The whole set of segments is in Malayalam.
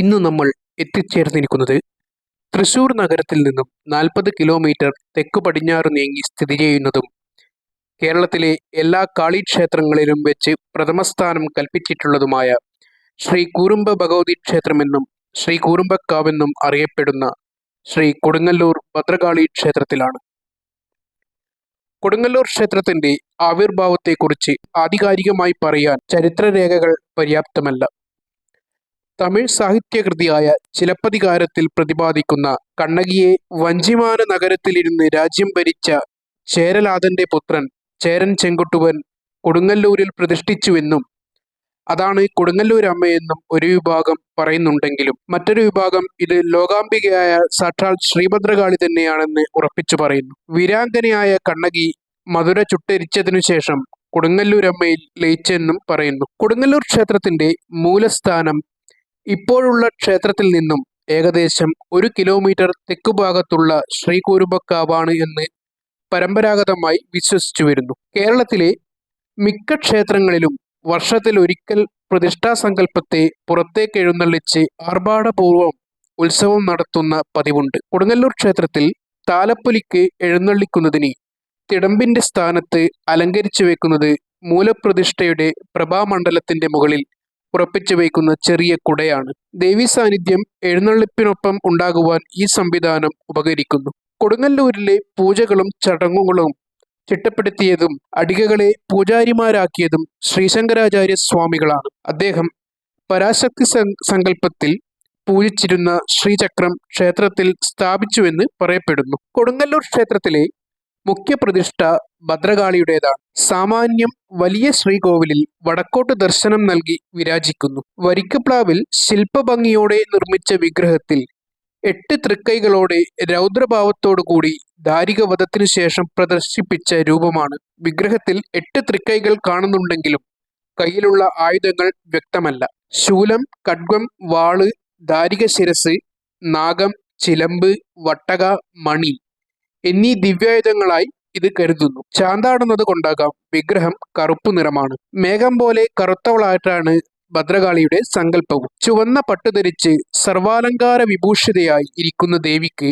ഇന്ന് നമ്മൾ എത്തിച്ചേർന്നിരിക്കുന്നത് തൃശൂർ നഗരത്തിൽ നിന്നും നാൽപ്പത് കിലോമീറ്റർ തെക്ക് പടിഞ്ഞാറ് നീങ്ങി സ്ഥിതി ചെയ്യുന്നതും കേരളത്തിലെ എല്ലാ കാളിക്ഷേത്രങ്ങളിലും വെച്ച് പ്രഥമസ്ഥാനം കൽപ്പിച്ചിട്ടുള്ളതുമായ ശ്രീ കൂറുമ്പ ഭഗവതി ക്ഷേത്രമെന്നും ശ്രീ കൂറുമ്പക്കാവെന്നും അറിയപ്പെടുന്ന ശ്രീ കൊടുങ്ങല്ലൂർ ഭദ്രകാളി ക്ഷേത്രത്തിലാണ്. കൊടുങ്ങല്ലൂർ ക്ഷേത്രത്തിന്റെ ആവിർഭാവത്തെക്കുറിച്ച് ആധികാരികമായി പറയാൻ ചരിത്രരേഖകൾ പര്യാപ്തമല്ല. തമിഴ് സാഹിത്യകൃതിയായ ചിലപ്പതികാരത്തിൽ പ്രതിപാദിക്കുന്ന കണ്ണകിയെ വഞ്ചിമാന നഗരത്തിലിരുന്ന് രാജ്യം ഭരിച്ച ചേരലാതന്റെ പുത്രൻ ചേരൻ ചെങ്കുട്ടുവൻ കൊടുങ്ങല്ലൂരിൽ പ്രതിഷ്ഠിച്ചുവെന്നും അതാണ് കൊടുങ്ങല്ലൂർ അമ്മയെന്നും ഒരു വിഭാഗം പറയുന്നുണ്ടെങ്കിലും മറ്റൊരു വിഭാഗം ഇത് ലോകാംബികയായ സാക്ഷാൽ ശ്രീഭദ്രകാളി തന്നെയാണെന്ന് ഉറപ്പിച്ചു പറയുന്നു. വീരാംഗനയായ കണ്ണകി മധുര ചുട്ടരിച്ചതിനു ശേഷം കൊടുങ്ങല്ലൂരമ്മയിൽ ലയിച്ചെന്നും പറയുന്നു. കൊടുങ്ങല്ലൂർ ക്ഷേത്രത്തിന്റെ മൂലസ്ഥാനം ഇപ്പോഴുള്ള ക്ഷേത്രത്തിൽ നിന്നും ഏകദേശം ഒരു കിലോമീറ്റർ തെക്കുഭാഗത്തുള്ള ശ്രീകൂരുമ്പക്കാവാണ് എന്ന് പരമ്പരാഗതമായി വിശ്വസിച്ചു വരുന്നു. കേരളത്തിലെ മിക്ക ക്ഷേത്രങ്ങളിലും വർഷത്തിൽ ഒരിക്കൽ പ്രതിഷ്ഠാസങ്കല്പത്തെ പുറത്തേക്ക് എഴുന്നള്ളിച്ച് ആർഭാടപൂർവം ഉത്സവം നടത്തുന്ന പതിവുണ്ട്. കൊടുങ്ങല്ലൂർ ക്ഷേത്രത്തിൽ താലപ്പൊലിക്ക് എഴുന്നള്ളിക്കുന്നതിന് തിടമ്പിന്റെ സ്ഥാനത്ത് അലങ്കരിച്ചു വെക്കുന്നത് മൂലപ്രതിഷ്ഠയുടെ പ്രഭാമണ്ഡലത്തിന്റെ മുകളിൽ ഉറപ്പിച്ചു വയ്ക്കുന്ന ചെറിയ കുടയാണ്. ദേവി സാന്നിധ്യം എഴുന്നള്ളിപ്പിനൊപ്പം ഉണ്ടാകുവാൻ ഈ സംവിധാനം ഉപകരിക്കുന്നു. കൊടുങ്ങല്ലൂരിലെ പൂജകളും ചടങ്ങുകളും ചിട്ടപ്പെടുത്തിയതും അടികകളെ പൂജാരിമാരാക്കിയതും ശ്രീശങ്കരാചാര്യ സ്വാമികളാണ്. അദ്ദേഹം പരാശക്തി സങ്കല്പത്തിൽ പൂജിച്ചിരുന്ന ശ്രീചക്രം ക്ഷേത്രത്തിൽ സ്ഥാപിച്ചുവെന്ന് പറയപ്പെടുന്നു. കൊടുങ്ങല്ലൂർ ക്ഷേത്രത്തിലെ മുഖ്യ പ്രതിഷ്ഠ ഭദ്രകാളിയുടേതാണ്. സാമാന്യം വലിയ ശ്രീകോവിലിൽ വടക്കോട്ട് ദർശനം നൽകി വിരാജിക്കുന്നു. വരിക്കപ്ലാവിൽ ശില്പഭംഗിയോടെ നിർമ്മിച്ച വിഗ്രഹത്തിൽ എട്ട് തൃക്കൈകളോടെ രൗദ്രഭാവത്തോടുകൂടി ദാരികവധത്തിനു ശേഷം പ്രദർശിപ്പിച്ച രൂപമാണ്. വിഗ്രഹത്തിൽ എട്ട് തൃക്കൈകൾ കാണുന്നുണ്ടെങ്കിലും കയ്യിലുള്ള ആയുധങ്ങൾ വ്യക്തമല്ല. ശൂലം കഡ്വം വാൾ ദാരിക ശിരസ് നാഗം ചിലമ്പ് വട്ടക മണി എന്നീ ദിവ്യായുധങ്ങളായി ഇത് കരുതുന്നു. ചാന്താടുന്നത് കൊണ്ടാകാം. വിഗ്രഹം കറുപ്പു നിറമാണ്. മേഘം പോലെ കറുത്തവളായിട്ടാണ് ഭദ്രകാളിയുടെ സങ്കല്പവും. ചുവന്ന പട്ടുധരിച്ച് സർവാലങ്കാര വിഭൂഷിതയായി ഇരിക്കുന്ന ദേവിക്ക്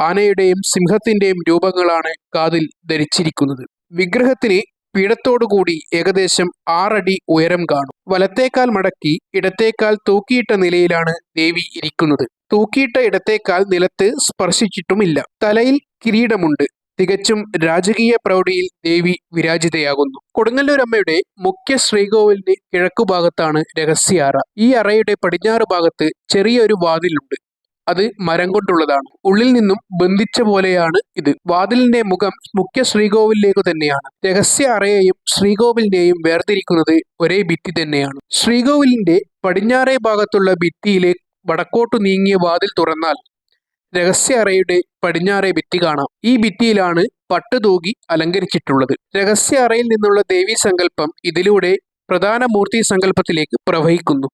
ആനയുടെയും സിംഹത്തിന്റെയും രൂപങ്ങളാണ് കാതിൽ ധരിച്ചിരിക്കുന്നത്. വിഗ്രഹത്തിന് പീഠത്തോടുകൂടി ഏകദേശം ആറടി ഉയരം കാണും. വലത്തേക്കാൽ മടക്കി ഇടത്തേക്കാൽ തൂക്കിയിട്ട നിലയിലാണ് ദേവി ഇരിക്കുന്നത്. തൂക്കിയിട്ട ഇടത്തേക്കാൽ നിലത്ത് സ്പർശിച്ചിട്ടുമില്ല. തലയിൽ കിരീടമുണ്ട്. തികച്ചും രാജകീയ പ്രൗഢിയിൽ ദേവി വിരാജിതയാകുന്നു. കൊടുങ്ങല്ലൂരമ്മയുടെ മുഖ്യ ശ്രീകോവിലിന് രഹസ്യ അറ ഈ അറയുടെ പടിഞ്ഞാറ് ഭാഗത്ത് ചെറിയൊരു വാതിലുണ്ട്. അത് മരം കൊണ്ടുള്ളതാണ്. ഉള്ളിൽ നിന്നും ബന്ധിച്ച പോലെയാണ് ഇത്. വാതിലിന്റെ മുഖം മുഖ്യ ശ്രീകോവിലേക്ക് തന്നെയാണ്. രഹസ്യ അറയെയും ശ്രീകോവിലിനെയും വേർതിരിക്കുന്നത് ഒരേ ഭിത്തി തന്നെയാണ്. ശ്രീകോവിലിന്റെ പടിഞ്ഞാറേ ഭാഗത്തുള്ള ഭിത്തിയിലെ വടക്കോട്ടു നീങ്ങിയ വാതിൽ തുറന്നാൽ രഹസ്യ അറയുടെ പടിഞ്ഞാറേ ഭിത്തി കാണാം. ഈ ഭിത്തിയിലാണ് പട്ടുതൂകി അലങ്കരിച്ചിട്ടുള്ളത്. രഹസ്യ അറയിൽ നിന്നുള്ള ദേവീ സങ്കല്പം ഇതിലൂടെ പ്രധാന മൂർത്തി സങ്കല്പത്തിലേക്ക് പ്രവഹിക്കുന്നു.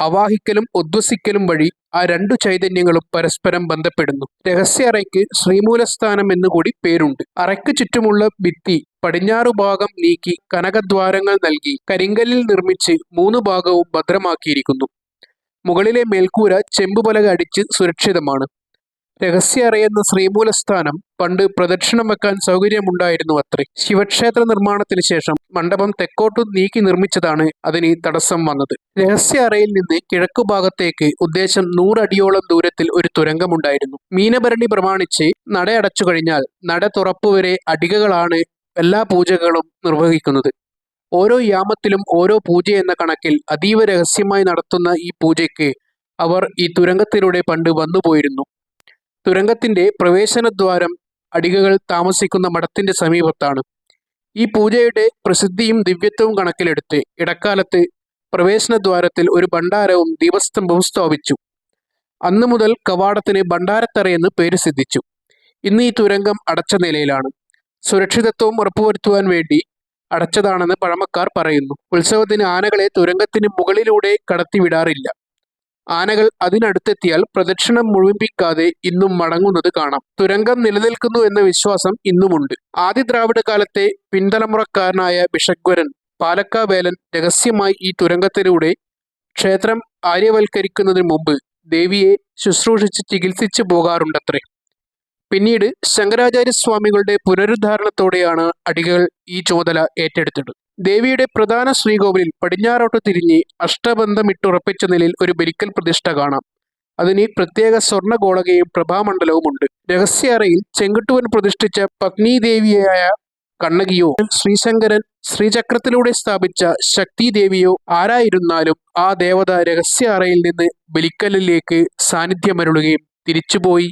അവാഹിക്കലും ഉദ്വസിക്കലും വഴി ആ രണ്ടു ചൈതന്യങ്ങളും പരസ്പരം ബന്ധപ്പെടുന്നു. രഹസ്യ അറയ്ക്ക് ശ്രീമൂലസ്ഥാനം എന്നുകൂടി പേരുണ്ട്. അറയ്ക്ക് ചുറ്റുമുള്ള ഭിത്തി പടിഞ്ഞാറു ഭാഗം നീക്കി കനകദ്വാരങ്ങൾ നൽകി കരിങ്കല്ലിൽ നിർമ്മിച്ച് മൂന്ന് ഭാഗവും ഭദ്രമാക്കിയിരിക്കുന്നു. മുകളിലെ മേൽക്കൂര ചെമ്പുപലക അടിച്ച് സുരക്ഷിതമാണ്. രഹസ്യ അറിയുന്ന ശ്രീമൂലസ്ഥാനം പണ്ട് പ്രദക്ഷിണം വെക്കാൻ സൗകര്യമുണ്ടായിരുന്നു അത്രേ. ശിവക്ഷേത്ര നിർമ്മാണത്തിന് ശേഷം മണ്ഡപം തെക്കോട്ടു നീക്കി നിർമ്മിച്ചതാണ് അതിന് തടസ്സം വന്നത്. രഹസ്യ അറയിൽ നിന്ന് കിഴക്കു ഭാഗത്തേക്ക് ഉദ്ദേശം നൂറടിയോളം ദൂരത്തിൽ ഒരു തുരങ്കമുണ്ടായിരുന്നു. മീനഭരണി പ്രമാണിച്ച് നട അടച്ചു കഴിഞ്ഞാൽ നട തുറപ്പുവരെ അടികകളാണ് എല്ലാ പൂജകളും നിർവഹിക്കുന്നത്. ഓരോ യാമത്തിലും ഓരോ പൂജ എന്ന കണക്കിൽ അതീവ രഹസ്യമായി നടത്തുന്ന ഈ പൂജയ്ക്ക് അവർ ഈ തുരങ്കത്തിലൂടെ പണ്ട് വന്നുപോയിരുന്നു തുരങ്കത്തിന്റെ പ്രവേശനദ്വാരം അടികകൾ താമസിക്കുന്ന മഠത്തിന്റെ സമീപത്താണ്. ഈ പൂജയുടെ പ്രസിദ്ധിയും ദിവ്യത്വവും കണക്കിലെടുത്ത് ഇടക്കാലത്ത് പ്രവേശനദ്വാരത്തിൽ ഒരു ഭണ്ഡാരവും ദീപസ്തംഭവും സ്ഥാപിച്ചു. അന്നു മുതൽ കവാടത്തിന് ഭണ്ഡാരത്തറ എന്ന് പേര് സിദ്ധിച്ചു. ഇന്ന് ഈ തുരങ്കം അടച്ച നിലയിലാണ്. സുരക്ഷിതത്വം ഉറപ്പുവരുത്തുവാൻ വേണ്ടി അടച്ചതാണെന്ന് പഴമക്കാർ പറയുന്നു. ഉത്സവത്തിന് ആനകളെ തുരങ്കത്തിന് മുകളിലൂടെ കടത്തിവിടാറില്ല. ആനകൾ അതിനടുത്തെത്തിയാൽ പ്രദക്ഷിണം മുഴുമിപ്പിക്കാതെ ഇന്നും മടങ്ങുന്നത് കാണാം. തുരങ്കം നിലനിൽക്കുന്നു എന്ന വിശ്വാസം ഇന്നുമുണ്ട്. ആദ്യ ദ്രാവിഡ കാലത്തെ പിന്തലമുറക്കാരനായ ബിഷഗ്വരൻ പാലക്കാവേലൻ രഹസ്യമായി ഈ തുരങ്കത്തിലൂടെ ക്ഷേത്രം ആര്യവൽക്കരിക്കുന്നതിന് മുമ്പ് ദേവിയെ ശുശ്രൂഷിച്ച് ചികിത്സിച്ചു പോകാറുണ്ടത്രേ. പിന്നീട് ശങ്കരാചാര്യ സ്വാമികളുടെ പുനരുദ്ധാരണത്തോടെയാണ് അടികൾ ഈ ചുമതല ഏറ്റെടുത്തത്. ദേവിയുടെ പ്രധാന ശ്രീകോവിലിൽ പടിഞ്ഞാറോട്ട് തിരിഞ്ഞ് അഷ്ടബന്ധമിട്ടുറപ്പിച്ച നിലയിൽ ഒരു ബലിക്കൽ പ്രതിഷ്ഠ കാണാം. അതിന് പ്രത്യേക സ്വർണഗോളകയും പ്രഭാമണ്ഡലവുമുണ്ട്. രഹസ്യാറയിൽ ചെങ്കുട്ടുവൻ പ്രതിഷ്ഠിച്ച പത്നീദേവിയായ കണ്ണകിയോ ശ്രീശങ്കരൻ ശ്രീചക്രത്തിലൂടെ സ്ഥാപിച്ച ശക്തിദേവിയോ ആരായിരുന്നാലും ആ ദേവത രഹസ്യ അറയിൽ നിന്ന് ബലിക്കലിലേക്ക് സാന്നിധ്യമരുളുകയും തിരിച്ചുപോയി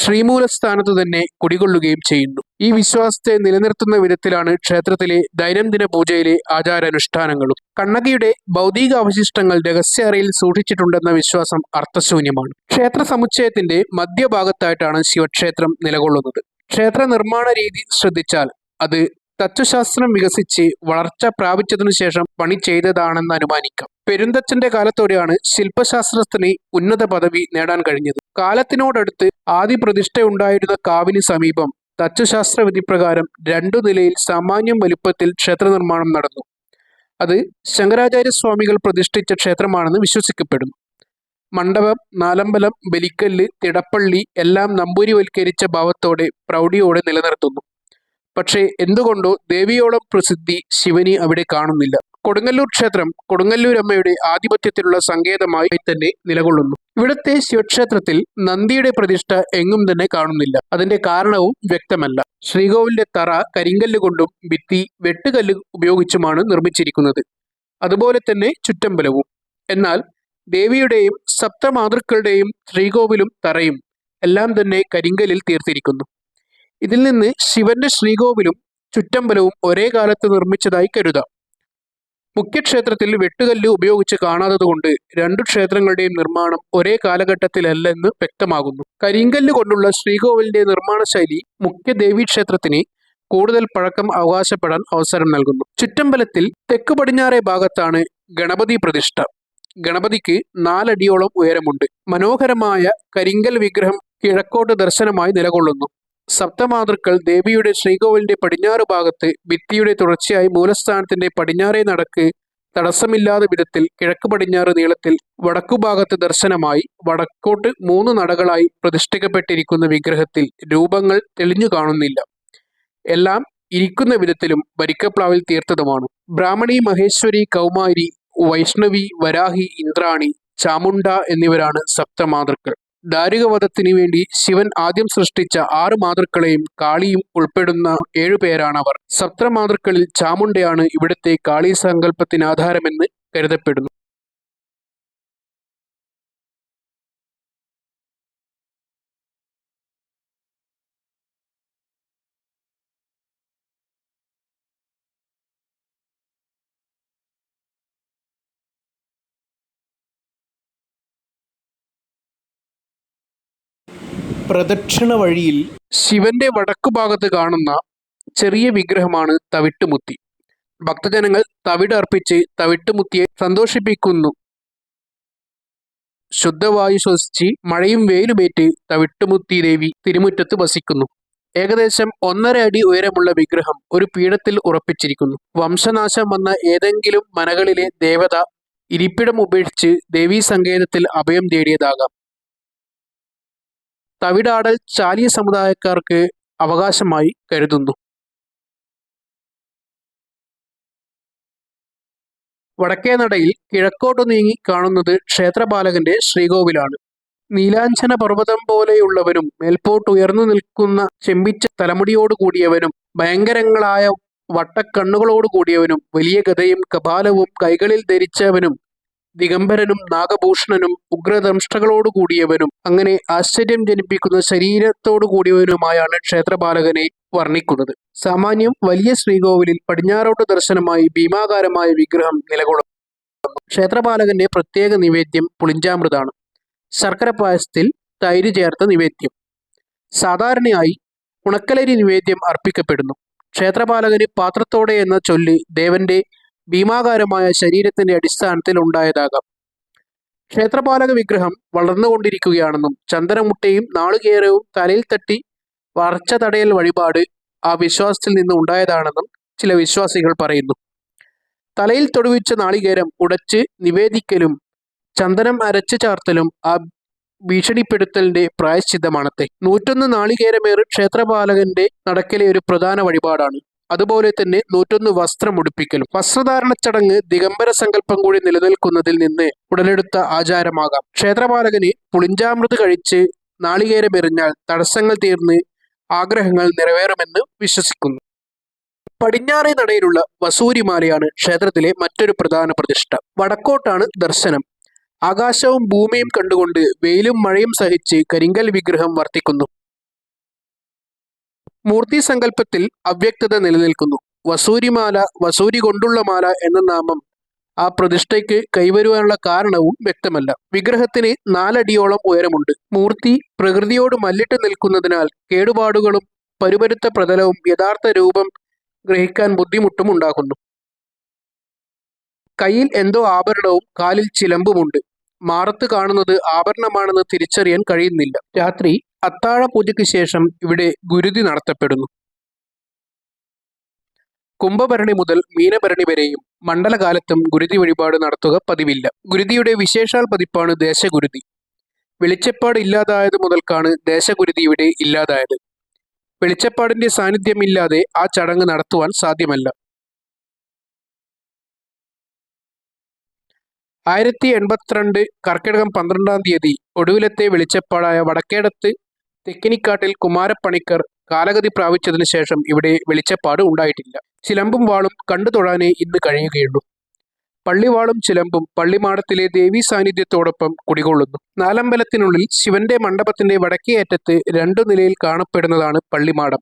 ശ്രീമൂലസ്ഥാനത്ത് തന്നെ കുടികൊള്ളുകയും ചെയ്യുന്നു. ഈ വിശ്വാസത്തെ നിലനിർത്തുന്ന വിധത്തിലാണ് ക്ഷേത്രത്തിലെ ദൈനംദിന പൂജയിലെ ആചാരാനുഷ്ഠാനങ്ങളും. കണ്ണകിയുടെ ഭൗതിക അവശിഷ്ടങ്ങൾ രഹസ്യ അറയിൽ സൂക്ഷിച്ചിട്ടുണ്ടെന്ന വിശ്വാസം അർത്ഥശൂന്യമാണ്. ക്ഷേത്ര സമുച്ചയത്തിന്റെ മധ്യഭാഗത്തായിട്ടാണ് ശിവക്ഷേത്രം നിലകൊള്ളുന്നത്. ക്ഷേത്ര നിർമ്മാണ രീതി ശ്രദ്ധിച്ചാൽ അത് തത്വശാസ്ത്രം വികസിച്ച് വളർച്ച പ്രാപിച്ചതിനു ശേഷം പണി ചെയ്തതാണെന്ന് അനുമാനിക്കാം. പെരുന്തച്ഛന്റെ കാലത്തോടെയാണ് ശില്പശാസ്ത്രത്തിന് ഉന്നത പദവി നേടാൻ കഴിഞ്ഞത്. കാലത്തിനോടടുത്ത് ആദ്യ പ്രതിഷ്ഠയുണ്ടായിരുന്ന കാവിന് സമീപം തച്ചശാസ്ത്ര വിധിപ്രകാരം രണ്ടു നിലയിൽ സാമാന്യം വലുപ്പത്തിൽ ക്ഷേത്ര നിർമ്മാണം നടന്നു. അത് ശങ്കരാചാര്യ സ്വാമികൾ പ്രതിഷ്ഠിച്ച ക്ഷേത്രമാണെന്ന് വിശ്വസിക്കപ്പെടുന്നു. മണ്ഡപം നാലമ്പലം ബലിക്കല്ല് തിടപ്പള്ളി എല്ലാം നമ്പൂരിവൽക്കരിച്ച ഭാവത്തോടെ പ്രൗഢിയോടെ നിലനിർത്തുന്നു. പക്ഷേ എന്തുകൊണ്ടോ ദേവിയോളം പ്രസിദ്ധി ശിവനി അവിടെ കാണുന്നില്ല. കൊടുങ്ങല്ലൂർ ക്ഷേത്രം കൊടുങ്ങല്ലൂരമ്മയുടെ ആധിപത്യത്തിലുള്ള സങ്കേതമായി തന്നെ നിലകൊള്ളുന്നു. ഇവിടുത്തെ ശിവക്ഷേത്രത്തിൽ നന്ദിയുടെ പ്രതിഷ്ഠ എങ്ങും തന്നെ കാണുന്നില്ല. അതിന്റെ കാരണവും വ്യക്തമല്ല. ശ്രീകോവിലിന്റെ തറ കരിങ്കല്ല് കൊണ്ടും ഭിത്തി വെട്ടുകല്ല് ഉപയോഗിച്ചുമാണ് നിർമ്മിച്ചിരിക്കുന്നത്. അതുപോലെ തന്നെ ചുറ്റമ്പലവും. എന്നാൽ ദേവിയുടെയും സപ്തമാതൃക്കളുടെയും ശ്രീകോവിലും തറയും എല്ലാം തന്നെ കരിങ്കലിൽ തീർത്തിരിക്കുന്നു. ഇതിൽ നിന്ന് ശിവന്റെ ശ്രീകോവിലും ചുറ്റമ്പലവും ഒരേ കാലത്ത് നിർമ്മിച്ചതായി കരുതാം. മുഖ്യക്ഷേത്രത്തിൽ വെട്ടുകല്ല് ഉപയോഗിച്ച് കാണാത്തതുകൊണ്ട് രണ്ടു ക്ഷേത്രങ്ങളുടെയും നിർമ്മാണം ഒരേ കാലഘട്ടത്തിലല്ലെന്ന് വ്യക്തമാകുന്നു. കരിങ്കല്ല് കൊണ്ടുള്ള ശ്രീകോവിലിന്റെ നിർമ്മാണ ശൈലി മുഖ്യ ദേവീക്ഷേത്രത്തിന് കൂടുതൽ പഴക്കം അവകാശപ്പെടാൻ അവസരം നൽകുന്നു. ചുറ്റമ്പലത്തിൽ തെക്ക് പടിഞ്ഞാറേ ഭാഗത്താണ് ഗണപതി പ്രതിഷ്ഠ. ഗണപതിക്ക് നാലടിയോളം ഉയരമുണ്ട്. മനോഹരമായ കരിങ്കൽ വിഗ്രഹം കിഴക്കോട്ട് ദർശനമായി നിലകൊള്ളുന്നു. സപ്തമാതൃക്കൾ ദേവിയുടെ ശ്രീകോവിലിന്റെ പടിഞ്ഞാറ് ഭാഗത്ത് ഭിത്തിയുടെ തുടർച്ചയായി മൂലസ്ഥാനത്തിന്റെ പടിഞ്ഞാറേ നടക്ക് തടസ്സമില്ലാതെ വിധത്തിൽ കിഴക്ക് പടിഞ്ഞാറ് നീളത്തിൽ വടക്കുഭാഗത്ത് ദർശനമായി വടക്കോട്ട് മൂന്ന് നടകളായി പ്രതിഷ്ഠിക്കപ്പെട്ടിരിക്കുന്ന വിഗ്രഹത്തിൽ രൂപങ്ങൾ തെളിഞ്ഞു കാണുന്നില്ല. എല്ലാം ഇരിക്കുന്ന വിധത്തിലും വരിക്കപ്ലാവിൽ തീർത്തതുമാണ്. ബ്രാഹ്മണി മഹേശ്വരി കൗമാരി വൈഷ്ണവി വരാഹി ഇന്ദ്രാണി ചാമുണ്ട എന്നിവരാണ് സപ്തമാതൃക്കൾ. ദാരികവധത്തിനു വേണ്ടി ശിവൻ ആദ്യം സൃഷ്ടിച്ച ആറ് മാതൃക്കളെയും കാളിയും ഉൾപ്പെടുന്ന ഏഴുപേരാണ് അവർ സപ്തമാതൃക്കളിൽ ചാമുണ്ടയാണ് ഇവിടുത്തെ കാളി സങ്കല്പത്തിന് ആധാരമെന്ന് കരുതപ്പെടുന്നു. പ്രദക്ഷിണ വഴിയിൽ ശിവന്റെ വടക്കുഭാഗത്ത് കാണുന്ന ചെറിയ വിഗ്രഹമാണ് തവിട്ടുമുത്തി. ഭക്തജനങ്ങൾ തവിട് അർപ്പിച്ച് തവിട്ടുമുത്തിയെ സന്തോഷിപ്പിക്കുന്നു. ശുദ്ധവായു ശ്വസിച്ച് മഴയും വെയിലുമേറ്റ് തവിട്ടുമുത്തി ദേവി തിരുമുറ്റത്ത് വസിക്കുന്നു. ഏകദേശം ഒന്നര അടി ഉയരമുള്ള വിഗ്രഹം ഒരു പീഠത്തിൽ ഉറപ്പിച്ചിരിക്കുന്നു. വംശനാശം വന്ന ഏതെങ്കിലും മനകളിലെ ദേവത ഇരിപ്പിടം ഉപേക്ഷിച്ച് ദേവീ സങ്കേതത്തിൽ അഭയം തേടിയതാകാം. തവിടാടൽ ചാലിയ സമുദായക്കാർക്ക് അവകാശമായി കരുതുന്നു. വടക്കേനടയിൽ കിഴക്കോട്ടു നീങ്ങി കാണുന്നത് ക്ഷേത്രപാലകന്റെ ശ്രീകോവിലാണ്. നീലാഞ്ചന പർവതം പോലെയുള്ളവനും മേൽപോട്ട് ഉയർന്നു നിൽക്കുന്ന ചെമ്പിച്ച തലമുടിയോട് കൂടിയവനും ഭയങ്കരങ്ങളായ വട്ടക്കണ്ണുകളോട് കൂടിയവനും വലിയ ഗതയും കപാലവും കൈകളിൽ ധരിച്ചവനും ദിഗംബരനും നാഗഭൂഷണനും ഉഗ്രദംഷ്ടകളോട് കൂടിയവനും അങ്ങനെ ആശ്ചര്യം ജനിപ്പിക്കുന്ന ശരീരത്തോടു കൂടിയവനുമായാണ് ക്ഷേത്രപാലകനെ വർണിക്കുന്നത്. സാമാന്യം വലിയ ശ്രീകോവിലിൽ പടിഞ്ഞാറോട്ട് ദർശനമായി ഭീമാകാരമായ വിഗ്രഹം നിലകൊള്ളുന്നു. ക്ഷേത്രപാലകന്റെ പ്രത്യേക നിവേദ്യം പുളിഞ്ചാമൃതാണ്. ശർക്കര പായസത്തിൽ തൈര് ചേർത്ത നിവേദ്യം. സാധാരണയായി ഉണക്കലരി നിവേദ്യം അർപ്പിക്കപ്പെടുന്നു. ക്ഷേത്രപാലകന് പാത്രത്തോടെ എന്ന ചൊല്ല് ദേവന്റെ ഭീമാകാരമായ ശരീരത്തിന്റെ അടിസ്ഥാനത്തിൽ ഉണ്ടായതാകാം. ക്ഷേത്രപാലക വിഗ്രഹം വളർന്നുകൊണ്ടിരിക്കുകയാണെന്നും ചന്ദനമുട്ടയും നാളുകേരവും തലയിൽ തട്ടി വളർച്ച തടയൽ വഴിപാട് ആ വിശ്വാസത്തിൽ നിന്ന് ഉണ്ടായതാണെന്നും ചില വിശ്വാസികൾ പറയുന്നു. തലയിൽ തൊടുവിച്ച നാളികേരം ഉടച്ച് നിവേദിക്കലും ചന്ദനം അരച്ചു ചാർത്തലും ആ ഭീഷണിപ്പെടുത്തലിന്റെ പ്രായശ്ചിത്തമാണത്തെ നൂറ്റൊന്ന് നാളികേരമേറ് ക്ഷേത്രപാലകന്റെ നടക്കലെ ഒരു പ്രധാന വഴിപാടാണ്. അതുപോലെ തന്നെ നൂറ്റൊന്ന് വസ്ത്രം ഉടുപ്പിക്കലും വസ്ത്രധാരണ ചടങ്ങ് ദിഗംബര സങ്കല്പം കൂടി നിലനിൽക്കുന്നതിൽ നിന്ന് ഉടലെടുത്ത ആചാരമാകാം. ക്ഷേത്രപാലകന് പുളിഞ്ചാമൃത് കഴിച്ച് നാളികേരമെറിഞ്ഞാൽ തടസ്സങ്ങൾ തീർന്ന് ആഗ്രഹങ്ങൾ നിറവേറുമെന്ന് വിശ്വസിക്കുന്നു. പടിഞ്ഞാറേ നടയിലുള്ള വസൂരിമാലയാണ് ക്ഷേത്രത്തിലെ മറ്റൊരു പ്രധാന പ്രതിഷ്ഠ. വടക്കോട്ടാണ് ദർശനം. ആകാശവും ഭൂമിയും കണ്ടുകൊണ്ട് വെയിലും മഴയും സഹിച്ച് കരിങ്കൽ വിഗ്രഹം വർത്തിക്കുന്നു. മൂർത്തി സങ്കല്പത്തിൽ അവ്യക്തത നിലനിൽക്കുന്നു. വസൂരിമാല വസൂരി കൊണ്ടുള്ള മാല എന്ന നാമം ആ പ്രതിഷ്ഠയ്ക്ക് കൈവരുവാനുള്ള കാരണവും വ്യക്തമല്ല. വിഗ്രഹത്തിന് നാലടിയോളം ഉയരമുണ്ട്. മൂർത്തി പ്രകൃതിയോട് മല്ലിട്ട് നിൽക്കുന്നതിനാൽ കേടുപാടുകളും പരുപരുത്ത പ്രതലവും യഥാർത്ഥ രൂപം ഗ്രഹിക്കാൻ ബുദ്ധിമുട്ടും ഉണ്ടാകുന്നു. കയ്യിൽ എന്തോ ആഭരണവും കാലിൽ ചിലമ്പുമുണ്ട്. മാറത്ത് കാണുന്നത് ആഭരണമാണെന്ന് തിരിച്ചറിയാൻ കഴിയുന്നില്ല. രാത്രി അത്താഴ പൂജയ്ക്ക് ശേഷം ഇവിടെ ഗുരുതി നടത്തപ്പെടുന്നു. കുംഭഭരണി മുതൽ മീനഭരണി വരെയും മണ്ഡലകാലത്തും ഗുരുതി വഴിപാട് നടത്തുക പതിവില്ല. ഗുരുതിയുടെ വിശേഷാൽ പതിപ്പാണ് ദേശഗുരുതി. വെളിച്ചപ്പാട് ഇല്ലാതായത് മുതൽക്കാണ് ദേശഗുരുതി ഇവിടെ ഇല്ലാതായത്. വെളിച്ചപ്പാടിന്റെ സാന്നിധ്യമില്ലാതെ ആ ചടങ്ങ് നടത്തുവാൻ സാധ്യമല്ല. ആയിരത്തി എൺപത്തിരണ്ട് കർക്കിടകം പന്ത്രണ്ടാം തീയതി ഒടുവിലത്തെ വെളിച്ചപ്പാടായ വടക്കേടത്ത് തെക്കിനിക്കാട്ടിൽ കുമാരപ്പണിക്കർ കാലഗതി പ്രാപിച്ചതിനു ശേഷം ഇവിടെ വെളിച്ചപ്പാട് ഉണ്ടായിട്ടില്ല. ചിലമ്പും വാളും കണ്ടു തൊഴാനേ ഇന്ന് കഴിയുകയുള്ളൂ. പള്ളിവാളും ചിലമ്പും പള്ളിമാടത്തിലെ ദേവീ സാന്നിധ്യത്തോടൊപ്പം കുടികൊള്ളുന്നു. നാലമ്പലത്തിനുള്ളിൽ ശിവന്റെ മണ്ഡപത്തിന്റെ വടക്കേ അറ്റത്ത് രണ്ടു നിലയിൽ കാണപ്പെടുന്നതാണ് പള്ളിമാടം.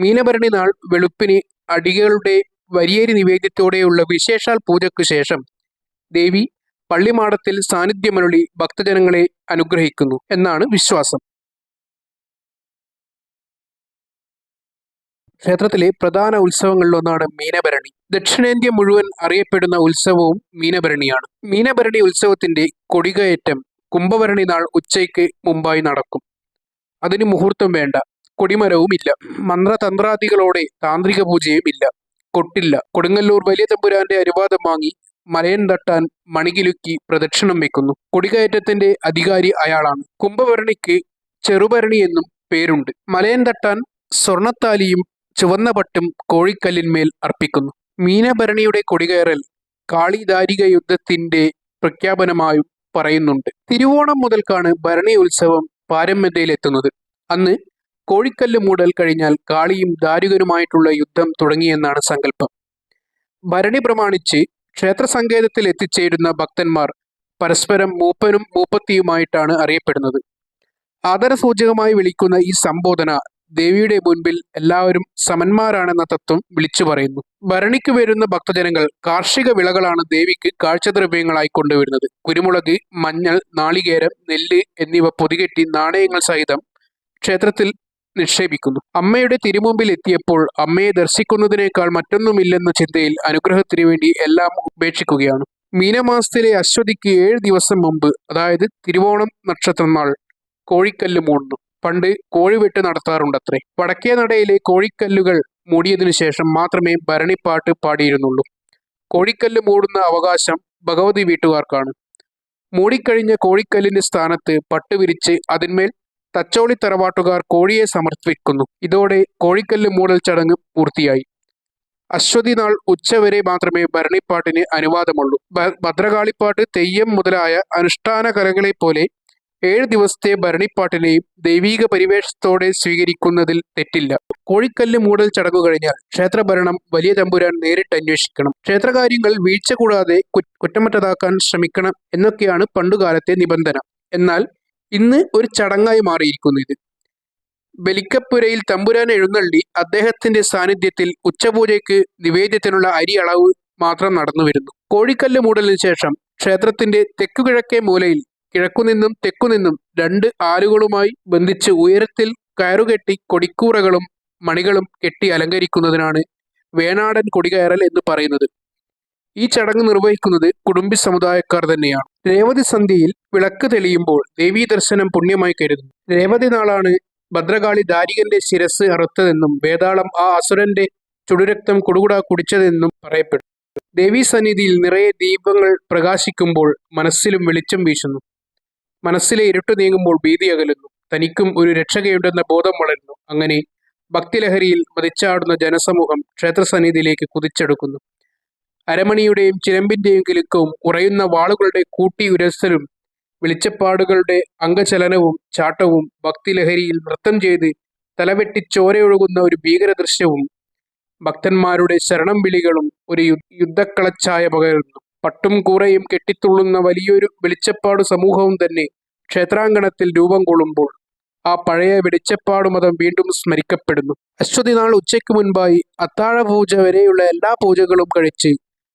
മീനഭരണി നാൾ വെളുപ്പിന് അടികളുടെ വരിയേരി നിവേദ്യത്തോടെയുള്ള വിശേഷാൽ പൂജയ്ക്കു ശേഷം ദേവി പള്ളിമാടത്തിൽ സാന്നിധ്യമരുളി ഭക്തജനങ്ങളെ അനുഗ്രഹിക്കുന്നു എന്നാണ് വിശ്വാസം. ക്ഷേത്രത്തിലെ പ്രധാന ഉത്സവങ്ങളിലൊന്നാണ് മീനഭരണി. ദക്ഷിണേന്ത്യ മുഴുവൻ അറിയപ്പെടുന്ന ഉത്സവവും മീനഭരണിയാണ്. മീനഭരണി ഉത്സവത്തിന്റെ കൊടികയറ്റം കുംഭഭരണി നാൾ ഉച്ചയ്ക്ക് മുമ്പായി നടക്കും. അതിന് മുഹൂർത്തം വേണ്ട. കൊടിമരവും ഇല്ല. മന്ത്രതന്ത്രാദികളോടെ താന്ത്രിക പൂജയും ഇല്ല. കൊട്ടില്ല. കൊടുങ്ങല്ലൂർ വലിയ തമ്പുരാന്റെ അനുവാദം വാങ്ങി മലയൻ തട്ടാൻ മണികിലുക്കി പ്രദക്ഷിണം വെക്കുന്നു. കൊടികയറ്റത്തിന്റെ അധികാരി അയാളാണ്. കുംഭഭരണിക്ക് ചെറുഭരണി എന്നും പേരുണ്ട്. മലയൻ തട്ടാൻ സ്വർണത്താലിയും ചുവന്ന പട്ടും കോഴിക്കല്ലിന്മേൽ അർപ്പിക്കുന്നു. മീനഭരണിയുടെ കൊടികയറൽ കാളിദാരിക യുദ്ധത്തിന്റെ പ്രഖ്യാപനമായും പറയുന്നുണ്ട്. തിരുവോണം മുതൽക്കാണ് ഭരണി ഉത്സവം പാരമ്യതയിലെത്തുന്നത്. അന്ന് കോഴിക്കല്ല് മൂടൽ കഴിഞ്ഞാൽ കാളിയും ദാരികനുമായിട്ടുള്ള യുദ്ധം തുടങ്ങിയെന്നാണ് സങ്കല്പം. ഭരണി പ്രമാണിച്ച് ക്ഷേത്ര സങ്കേതത്തിൽ എത്തിച്ചേരുന്ന ഭക്തന്മാർ പരസ്പരം മൂപ്പനും മൂപ്പത്തിയുമായിട്ടാണ് അറിയപ്പെടുന്നത്. ആദരസൂചകമായി വിളിക്കുന്ന ഈ സംബോധന ദേവിയുടെ മുൻപിൽ എല്ലാവരും സമന്മാരാണെന്ന തത്വം വിളിച്ചു പറയുന്നു. ഭരണിക്ക് വരുന്ന ഭക്തജനങ്ങൾ കാർഷിക വിളകളാണ് ദേവിക്ക് കാഴ്ചദ്രവ്യങ്ങളായി കൊണ്ടുവരുന്നത്. കുരുമുളക് മഞ്ഞൾ നാളികേരം നെല്ല് എന്നിവ പൊതികെട്ടി നാണയങ്ങൾ സഹിതം ക്ഷേത്രത്തിൽ നിക്ഷേപിക്കുന്നു. അമ്മയുടെ തിരുമുമ്പിൽ എത്തിയപ്പോൾ അമ്മയെ ദർശിക്കുന്നതിനേക്കാൾ മറ്റൊന്നുമില്ലെന്ന ചിന്തയിൽ അനുഗ്രഹത്തിനു വേണ്ടി എല്ലാം ഉപേക്ഷിക്കുകയാണ്. മീനമാസത്തിലെ അശ്വതിക്ക് ഏഴ് ദിവസം മുമ്പ് അതായത് തിരുവോണം നക്ഷത്രനാൾ കോഴിക്കല്ല് മൂടുന്നു. പണ്ട് കോഴിവെട്ട് നടത്താറുണ്ടത്രേ. വടക്കേ നടയിലെ കോഴിക്കല്ലുകൾ മൂടിയതിനു ശേഷം മാത്രമേ ഭരണിപ്പാട്ട് പാടിയിരുന്നുള്ളൂ. കോഴിക്കല്ല് മൂടുന്ന അവകാശം ഭഗവതി വീട്ടുകാർക്കാണ്. മൂടിക്കഴിഞ്ഞ കോഴിക്കല്ലിന്റെ സ്ഥാനത്ത് പട്ടുവിരിച്ച് അതിന്മേൽ തച്ചോളി തറവാട്ടുകാർ കോഴിയെ സമർപ്പിക്കുന്നു. ഇതോടെ കോഴിക്കല്ല് മൂടൽ ചടങ്ങ് പൂർത്തിയായി. അശ്വതി നാൾ ഉച്ചവരെ മാത്രമേ ഭരണിപ്പാട്ടിന് അനുവാദമുള്ളൂ. ഭദ്രകാളിപ്പാട്ട് തെയ്യം മുതലായ അനുഷ്ഠാന കലകളെ പോലെ ഏഴ് ദിവസത്തെ ഭരണിപ്പാട്ടിനെയും ദൈവീക പരിവേഷത്തോടെ സ്വീകരിക്കുന്നതിൽ തെറ്റില്ല. കോഴിക്കല്ല് മൂടൽ ചടങ്ങ് കഴിഞ്ഞാൽ ക്ഷേത്രഭരണം വലിയ തമ്പുരാൻ നേരിട്ട് അന്വേഷിക്കണം. ക്ഷേത്രകാര്യങ്ങൾ വീഴ്ച കൂടാതെ കുറ്റമറ്റതാക്കാൻ ശ്രമിക്കണം എന്നൊക്കെയാണ് പണ്ടുകാലത്തെ നിബന്ധന. എന്നാൽ ഇന്ന് ഒരു ചടങ്ങായി മാറിയിരിക്കുന്നു ഇത്. ബലിക്കപ്പുരയിൽ തമ്പുരാൻ എഴുന്നള്ളി അദ്ദേഹത്തിന്റെ സാന്നിധ്യത്തിൽ ഉച്ചപൂജയ്ക്ക് നിവേദ്യത്തിനുള്ള അരി അളവ് മാത്രം നടന്നു വരുന്നു കോഴിക്കല്ല് മൂടലിന് ശേഷം ക്ഷേത്രത്തിന്റെ തെക്കുകിഴക്കേ മൂലയിൽ കിഴക്കുനിന്നും തെക്കുനിന്നും രണ്ട് ആലുകളുമായി ബന്ധിച്ച് ഉയരത്തിൽ കയറുകെട്ടി കൊടിക്കൂറകളും മണികളും കെട്ടി അലങ്കരിക്കുന്നതിനാണ് വേണാടൻ കൊടികയറൽ എന്ന് പറയുന്നത്. ഈ ചടങ്ങ് നിർവഹിക്കുന്നത് കുടുംബി സമുദായക്കാർ തന്നെയാണ്. രേവതി സന്ധ്യയിൽ വിളക്ക് തെളിയുമ്പോൾ ദേവീ ദർശനം പുണ്യമായി കരുതുന്നു. രേവതി നാളാണ് ഭദ്രകാളി ദാരികന്റെ ശിരസ് അറുത്തതെന്നും വേതാളം ആ അസുരന്റെ ചുടുരക്തം കുടുകുട കുടിച്ചതെന്നും പറയപ്പെടുന്നു. ദേവീ സന്നിധിയിൽ നിറയെ ദീപങ്ങൾ പ്രകാശിക്കുമ്പോൾ മനസ്സിലും വെളിച്ചം വീശുന്നു. മനസ്സിലെ ഇരുട്ട് നീങ്ങുമ്പോൾ ഭീതി അകലുന്നു. തനിക്കും ഒരു രക്ഷകയുണ്ടെന്ന ബോധം വളരുന്നു. അങ്ങനെ ഭക്തിലഹരിയിൽ മതിച്ചാടുന്ന ജനസമൂഹം ക്ഷേത്രസന്നിധിയിലേക്ക് കുതിച്ചെടുക്കുന്നു. അരമണിയുടെയും ചിലമ്പിന്റെയും കിലുക്കവും ഉറയുന്ന വാളുകളുടെ കൂട്ടി ഉരസലും വെളിച്ചപ്പാടുകളുടെ അംഗചലനവും ചാട്ടവും ഭക്തിലഹരിയിൽ നൃത്തം ചെയ്ത് തലവെട്ടി ചോരയൊഴുകുന്ന ഒരു ഭീകര ദൃശ്യവും ഭക്തന്മാരുടെ ശരണം വിളികളും ഒരു യുദ്ധക്കളച്ചായ പകരുന്നു. പട്ടും കൂറയും കെട്ടിത്തുള്ളുന്ന വലിയൊരു വെളിച്ചപ്പാട് സമൂഹവും തന്നെ ക്ഷേത്രാങ്കണത്തിൽ രൂപം കൊള്ളുമ്പോൾ ആ പഴയ വെളിച്ചപ്പാട് മതം വീണ്ടും സ്മരിക്കപ്പെടുന്നു. അശ്വതി നാൾ ഉച്ചയ്ക്ക് മുൻപായി അത്താഴ പൂജ വരെയുള്ള എല്ലാ പൂജകളും കഴിച്ച്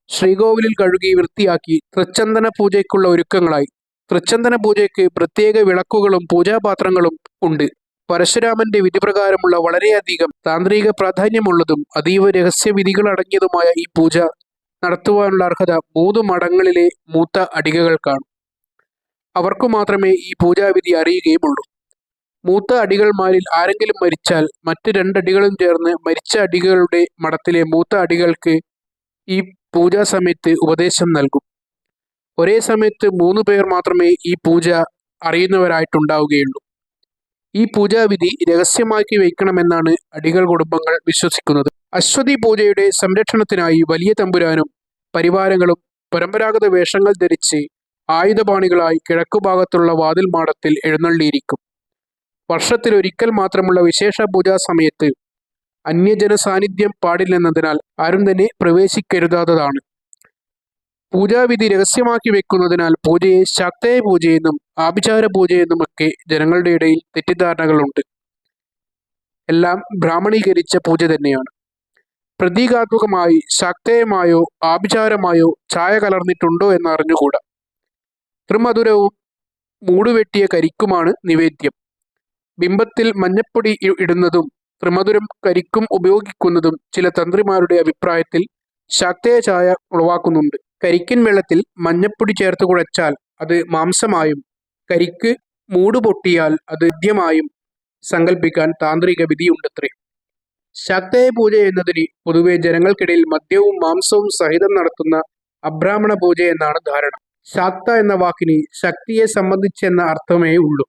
ശ്രീകോവിലിൽ കഴുകി വൃത്തിയാക്കി തൃച്ചന്ദന പൂജയ്ക്കുള്ള ഒരുക്കങ്ങളായി. തൃച്ചന്ദന പൂജയ്ക്ക് പ്രത്യേക വിളക്കുകളും പൂജാപാത്രങ്ങളും ഉണ്ട്. പരശുരാമന്റെ വിധിപ്രകാരമുള്ള വളരെയധികം താന്ത്രിക പ്രാധാന്യമുള്ളതും അതീവ രഹസ്യവിധികൾ അടങ്ങിയതുമായ ഈ പൂജ നടത്തുവാനുള്ള അർഹത മൂന്ന് മഠങ്ങളിലെ മൂത്ത അടികകൾക്കാണ് അവർക്കു മാത്രമേ ഈ പൂജാവിധി അറിയുകയുമുള്ളൂ. മൂത്ത അടികൾമാരിൽ ആരെങ്കിലും മരിച്ചാൽ മറ്റ് രണ്ടടികളും ചേർന്ന് മരിച്ച അടികളുടെ മഠത്തിലെ മൂത്ത അടികൾക്ക് ഈ പൂജാ സമയത്ത് ഉപദേശം നൽകും. ഒരേ സമയത്ത് മൂന്ന് പേർ മാത്രമേ ഈ പൂജ അറിയുന്നവരായിട്ടുണ്ടാവുകയുള്ളൂ. ഈ പൂജാവിധി രഹസ്യമാക്കി വയ്ക്കണമെന്നാണ് അടികൾ കുടുംബങ്ങൾ വിശ്വസിക്കുന്നത്. അശ്വതി പൂജയുടെ സംരക്ഷണത്തിനായി വലിയ തമ്പുരാനും പരിവാരങ്ങളും പരമ്പരാഗത വേഷങ്ങൾ ധരിച്ച് ആയുധപാണികളായി കിഴക്കുഭാഗത്തുള്ള വാതിൽ മാടത്തിൽ എഴുന്നള്ളിയിരിക്കും. വർഷത്തിലൊരിക്കൽ മാത്രമുള്ള വിശേഷ പൂജാ സമയത്ത് അന്യജന സാന്നിധ്യം പാടില്ലെന്നതിനാൽ ആരും തന്നെ പ്രവേശിക്കരുതാത്തതാണ്. പൂജാവിധി രഹസ്യമാക്കി വെക്കുന്നതിനാൽ പൂജയെ ശക്തയ പൂജയെന്നും ആഭിചാര പൂജയെന്നുമൊക്കെ ജനങ്ങളുടെ ഇടയിൽ തെറ്റിദ്ധാരണകളുണ്ട്. എല്ലാം ബ്രാഹ്മണീകരിച്ച പൂജ തന്നെയാണ്. പ്രതീകാത്മകമായി ശക്തയമായോ ആഭിചാരമായോ ചായ കലർന്നിട്ടുണ്ടോ എന്ന് അറിഞ്ഞുകൂടാ ത്രിമധുരവും മൂടുവെട്ടിയ കരിക്കുമാണ് നിവേദ്യം. ബിംബത്തിൽ മഞ്ഞപ്പൊടി ഇടുന്നതും ത്രിമധുരം കരിക്കും ഉപയോഗിക്കുന്നതും ചില തന്ത്രിമാരുടെ അഭിപ്രായത്തിൽ ശക്തയ ചായ ഉളവാക്കുന്നുണ്ട്. കരിക്കിൻ വെള്ളത്തിൽ മഞ്ഞപ്പൊടി ചേർത്ത് കുഴച്ചാൽ അത് മാംസമായും കരിക്ക് മൂട് പൊട്ടിയാൽ അത് മദ്യമായും സങ്കല്പിക്കാൻ താന്ത്രിക വിധിയുണ്ടത്രേ. ശക്തയ പൂജ എന്നതിന് പൊതുവെ ജനങ്ങൾക്കിടയിൽ മദ്യവും മാംസവും സഹിതം നടത്തുന്ന അബ്രാഹ്മണ പൂജ എന്നാണ് ധാരണ. ശാക്ത എന്ന വാക്കിന് ശക്തിയെ സംബന്ധിച്ചെന്ന അർത്ഥമേ ഉള്ളൂ.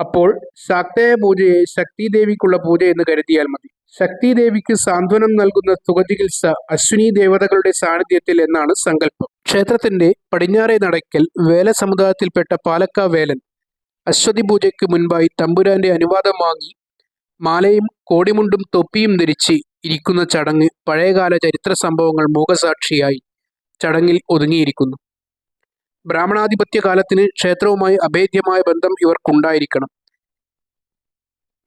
അപ്പോൾ ശാക്തയ പൂജയെ ശക്തിദേവിക്കുള്ള പൂജ എന്ന് കരുതിയാൽ മതി. ശക്തിദേവിക്ക് സാന്ത്വനം നൽകുന്ന തുകചികിത്സ അശ്വിനി ദേവതകളുടെ സാന്നിധ്യത്തിൽ എന്നാണ് സങ്കല്പം. ക്ഷേത്രത്തിന്റെ പടിഞ്ഞാറേ നടയ്ക്കൽ വേല സമുദായത്തിൽപ്പെട്ട പാലക്കാ വേലൻ അശ്വതി പൂജയ്ക്ക് മുൻപായി തമ്പുരാന്റെ അനുവാദം വാങ്ങി മാലയും കോടിമുണ്ടും തൊപ്പിയും ധരിച്ച് ഇരിക്കുന്ന ചടങ്ങ് പഴയകാല ചരിത്ര സംഭവങ്ങൾ മൂകസാക്ഷിയായി ചടങ്ങിൽ ഒതുങ്ങിയിരിക്കുന്നു. ബ്രാഹ്മണാധിപത്യ കാലത്തിന് ക്ഷേത്രവുമായി അഭേദ്യമായ ബന്ധം ഇവർക്കുണ്ടായിരിക്കണം.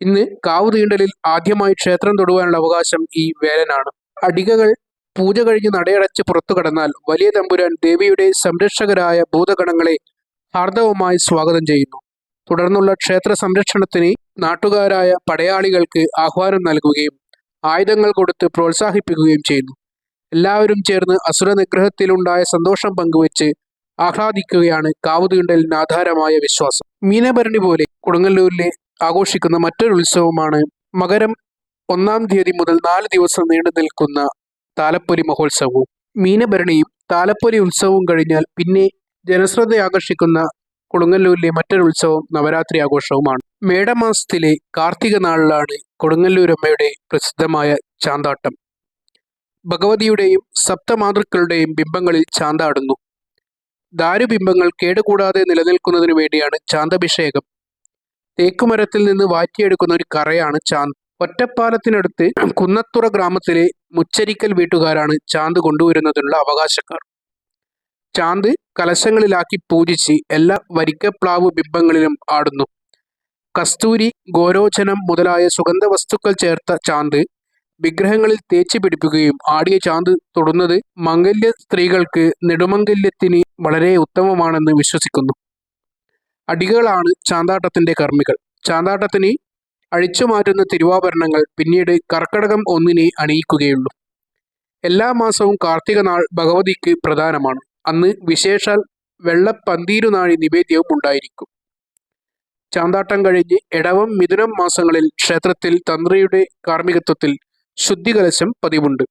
ഇന്ന് കാവ് തീണ്ടലിൽ ആദ്യമായി ക്ഷേത്രം തൊടുവാനുള്ള അവകാശം ഈ വേലനാണ്. അടികകൾ പൂജ കഴിഞ്ഞ് നടയടച്ച് പുറത്തു കടന്നാൽ വലിയ തമ്പുരാൻ ദേവിയുടെ സംരക്ഷകരായ ഭൂതഗണങ്ങളെ ഹാർദവമായി സ്വാഗതം ചെയ്യുന്നു. തുടർന്നുള്ള ക്ഷേത്ര സംരക്ഷണത്തിന് നാട്ടുകാരായ പടയാളികൾക്ക് ആഹ്വാനം നൽകുകയും ആയുധങ്ങൾ കൊടുത്ത് പ്രോത്സാഹിപ്പിക്കുകയും ചെയ്യുന്നു. എല്ലാവരും ചേർന്ന് അസുര നിഗ്രഹത്തിലുണ്ടായ സന്തോഷം പങ്കുവെച്ച് ആഹ്ലാദിക്കുകയാണ് കാവുതീണ്ടലിന് ആധാരമായ വിശ്വാസം. മീനഭരണി പോലെ കൊടുങ്ങല്ലൂരിലെ ആഘോഷിക്കുന്ന മറ്റൊരു ഉത്സവമാണ് മകരം ഒന്നാം തീയതി മുതൽ നാല് ദിവസം നീണ്ടു നിൽക്കുന്ന താലപ്പൊലി മഹോത്സവവും. മീനഭരണിയും താലപ്പൊലി ഉത്സവവും കഴിഞ്ഞാൽ പിന്നെ ജനശ്രദ്ധ ആകർഷിക്കുന്ന കൊടുങ്ങല്ലൂരിലെ മറ്റൊരു ഉത്സവം നവരാത്രി ആഘോഷവുമാണ്. മേടമാസത്തിലെ കാർത്തിക നാളിലാണ് കൊടുങ്ങല്ലൂരമ്മയുടെ പ്രസിദ്ധമായ ചാന്താട്ടം. ഭഗവതിയുടെയും സപ്തമാതൃക്കളുടെയും ബിംബങ്ങളിൽ ചാന്താടുന്നു. ദാരുബിംബങ്ങൾ കേടുകൂടാതെ നിലനിൽക്കുന്നതിനു വേണ്ടിയാണ് ചാന്തഭിഷേകം തേക്കുമരത്തിൽ നിന്ന് വാറ്റിയെടുക്കുന്ന ഒരു കറയാണ് ചാന്ത്. ഒറ്റപ്പാലത്തിനടുത്ത് കുന്നത്തുറ ഗ്രാമത്തിലെ മുച്ചരിക്കൽ വീട്ടുകാരാണ് ചാന്ത് കൊണ്ടുവരുന്നതിനുള്ള അവകാശക്കാർ. ചാന്ത് കലശങ്ങളിലാക്കി പൂജിച്ച് എല്ലാ വരിക്കപ്ലാവ് ബിംബങ്ങളിലും ആടുന്നു. കസ്തൂരി ഗോരോചനം മുതലായ സുഗന്ധ വസ്തുക്കൾ ചേർത്ത ചാന്ത് വിഗ്രഹങ്ങളിൽ തേച്ച് പിടിപ്പിക്കുകയും ആടിയ ചാന്ത് തൊടുന്നത് മംഗല്യ സ്ത്രീകൾക്ക് നെടുമംഗല്യത്തിന് വളരെ ഉത്തമമാണെന്ന് വിശ്വസിക്കുന്നു. അടികളാണ് ചാന്താട്ടത്തിന്റെ കർമ്മികൾ. ചാന്താട്ടത്തിന് അഴിച്ചുമാറ്റുന്ന തിരുവാഭരണങ്ങൾ പിന്നീട് കർക്കടകം ഒന്നിനെ അണിയിക്കുകയുള്ളൂ. എല്ലാ മാസവും കാർത്തിക നാൾ ഭഗവതിക്ക് പ്രധാനമാണ്. അന്ന് വിശേഷാൽ വെള്ളപ്പന്തീരുനാഴി നിവേദ്യവും ഉണ്ടായിരിക്കും. ചാന്താട്ടം കഴിഞ്ഞ് ഇടവം മിഥുനം മാസങ്ങളിൽ ക്ഷേത്രത്തിൽ തന്ത്രിയുടെ കാർമ്മികത്വത്തിൽ ശുദ്ധികലശം പതിവുണ്ട്.